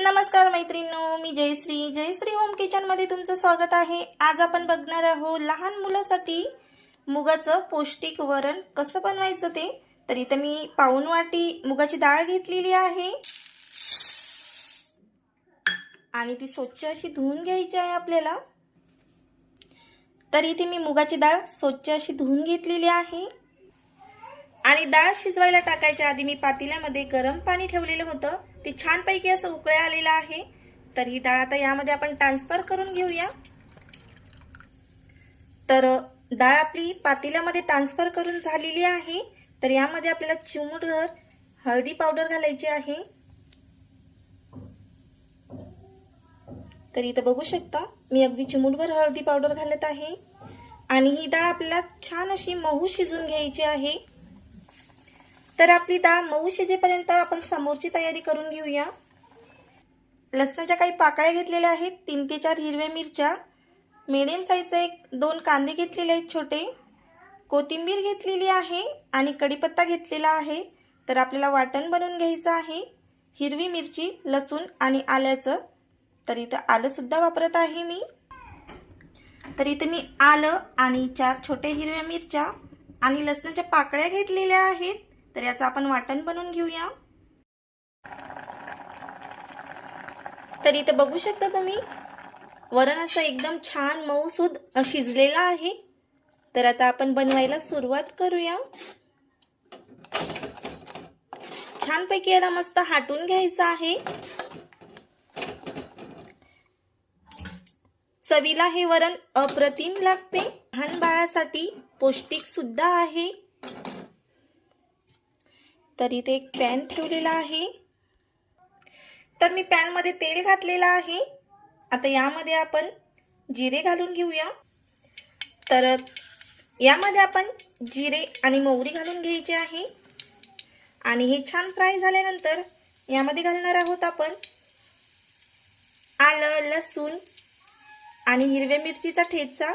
नमस्कार मैत्रिणींनो मी जयश्री. जयश्री होम किचनमध्ये तुमचं स्वागत आहे. आज आपण बघणार आहोत लहान मुलासाठी मुगाचं पौष्टिक वरण कसं बनवायचं ते. तर इथं मी पाऊन वाटी मुगाची डाळ घेतलेली आहे. आणि ती स्वच्छ अशी धुवून घ्यायची आहे आपल्याला. तर इथे मी मुगाची डाळ स्वच्छ अशी धुवून घेतलेली आहे. आणि डाळ शिजवायला टाकायच्या आधी मी पातेल्यामध्ये गरम पाणी ठेवलेलं होतं. ते छानपैकी असं उकळ्या आलेलं आहे. तर ही डाळ आता यामध्ये आपण ट्रान्सफर करून घेऊया. तर डाळ आपली पातेल्यामध्ये ट्रान्सफर करून झालेली आहे. तर यामध्ये आपल्याला चिमूटभर हळदी पावडर घालायची आहे. तर इथं बघू शकता मी अगदी चिमूटभर हळदी पावडर घालत आहे. आणि ही डाळ आपल्याला छान अशी मऊ शिजून घ्यायची आहे. तर आपली डाळ मऊ शिजेपर्यंत आपण समोरची तयारी करून घेऊया. लसणाच्या काही पाकळ्या घेतलेल्या आहेत तीन ते चार हिरव्या मिरच्या. मिडियम साईजचे एक दोन कांदे घेतलेले आहेत छोटे. कोथिंबीर घेतलेली आहे आणि कढीपत्ता घेतलेला आहे. तर आपल्याला वाटण बनवून घ्यायचं आहे. हिरवी मिरची लसूण आणि आल्याचं. तर इथं आलंसुद्धा वापरत आहे मी. तर इथं मी आलं आणि चार छोटे हिरव्या मिरच्या आणि लसणाच्या पाकळ्या घेतलेल्या आहेत. तर याचं आपण वाटण बनवून घेऊया. तर इथं बघू शकता तुम्ही वरण असं एकदम छान मऊसूद शिजलेला आहे. तर आता आपण बनवायला सुरुवात करूया. छानपैकी याला मस्त हाटून घ्यायचं आहे. चवीला हे वरण अप्रतिम लागते. लहान बाळासाठी पौष्टिक सुद्धा आहे. तर इथे एक पॅन ठेवलेला आहे. तर मी पॅनमध्ये तेल घातलेलं आहे. आता यामध्ये आपण जिरे घालून घेऊया. तर यामध्ये आपण जिरे आणि मोहरी घालून घ्यायची आहे. आणि हे छान फ्राय झाल्यानंतर यामध्ये घालणार आहोत आपण आलं लसूण आणि हिरव्या मिरचीचा ठेचा.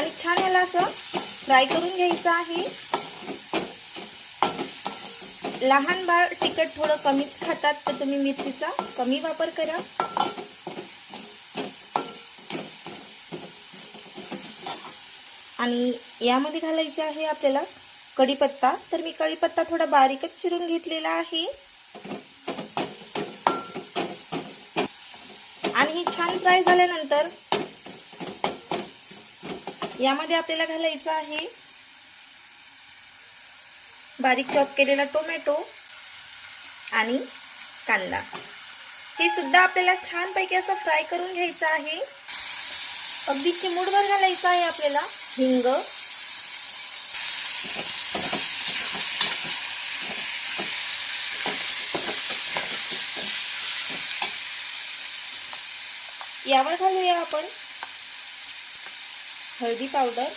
आणि छान याला असं फ्राय करून घ्यायचं आहे. लहान बाळ तिखट थोडं कमीच खातात तर तुम्ही मिरचीचा कमी वापर करा. आणि यामध्ये घालायचे आहे आपल्याला कढीपत्ता. तर मी कढीपत्ता थोडा बारीकच चिरून घेतलेला आहे. आणि ही छान फ्राय झाल्यानंतर यामध्ये आपल्याला घालायचं आहे बारीक चॉप केलेला टोमॅटो आणि कांदा. हे सुद्धा आपल्याला छानपैकी असं फ्राय करून घ्यायचं आहे. अगदी चिमूडभर घालायचं आहे आपल्याला हिंग. यावर घालूया आपण हळदी पावडर.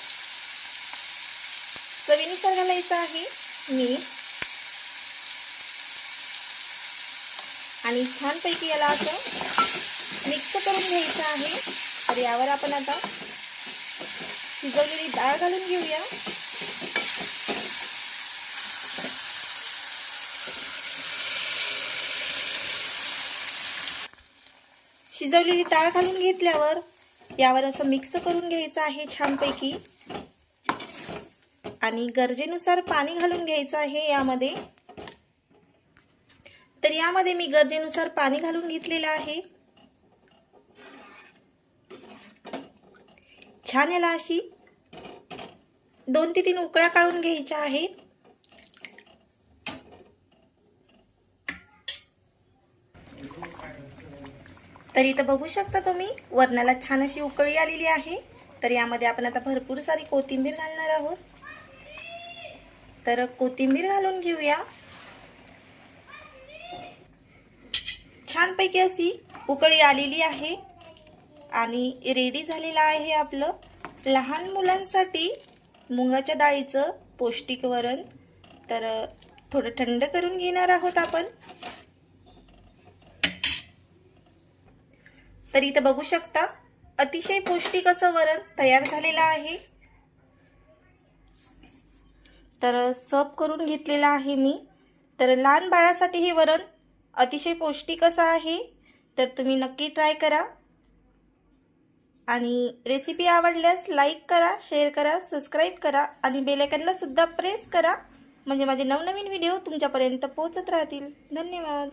चवीनुसार घालायचं आहे मीठ. आणि छानपैकी याला असं मिक्स करून घ्यायचं आहे. तर यावर आपण आता शिजवलेली डाळ घालून घेऊया. शिजवलेली डाळ घालून घेतल्यावर यावर असं मिक्स करून घ्यायचं आहे छानपैकी. आणि गरजेनुसार पाणी घालून घ्यायचं आहे यामध्ये. तर यामध्ये मी गरजेनुसार पाणी घालून घेतलेलं आहे. छान याला अशी दोन ते तीन उकळ्या काढून घ्यायच्या आहेत. तर इथं बघू शकता तुम्ही वरणाला छान अशी उकळी आलेली आहे. तर यामध्ये आपण आता भरपूर सारी कोथिंबीर घालणार आहोत. तर कोथिंबीर घालून घेऊया. छानपैकी अशी उकळी आलेली आहे आणि रेडी झालेलं आहे आपलं. लहान मुलांसाठी मुगाच्या डाळीचं पौष्टिक वरण. तर थोडं थंड करून घेणार आहोत आपण. तर इथं बघू शकता. अतिशय पौष्टिक असं वरण तयार झालेलं आहे. तर सर्व करून घेतलेलं आहे मी. तर लहान बाळासाठी हे वरण अतिशय पौष्टिक असं आहे. तर तुम्ही नक्की ट्राय करा. आणि रेसिपी आवडल्यास लाईक करा शेअर करा सबस्क्राईब करा आणि बेलायकनला सुद्धा प्रेस करा. म्हणजे माझे नवनवीन व्हिडिओ तुमच्यापर्यंत पोहोचत राहतील. धन्यवाद.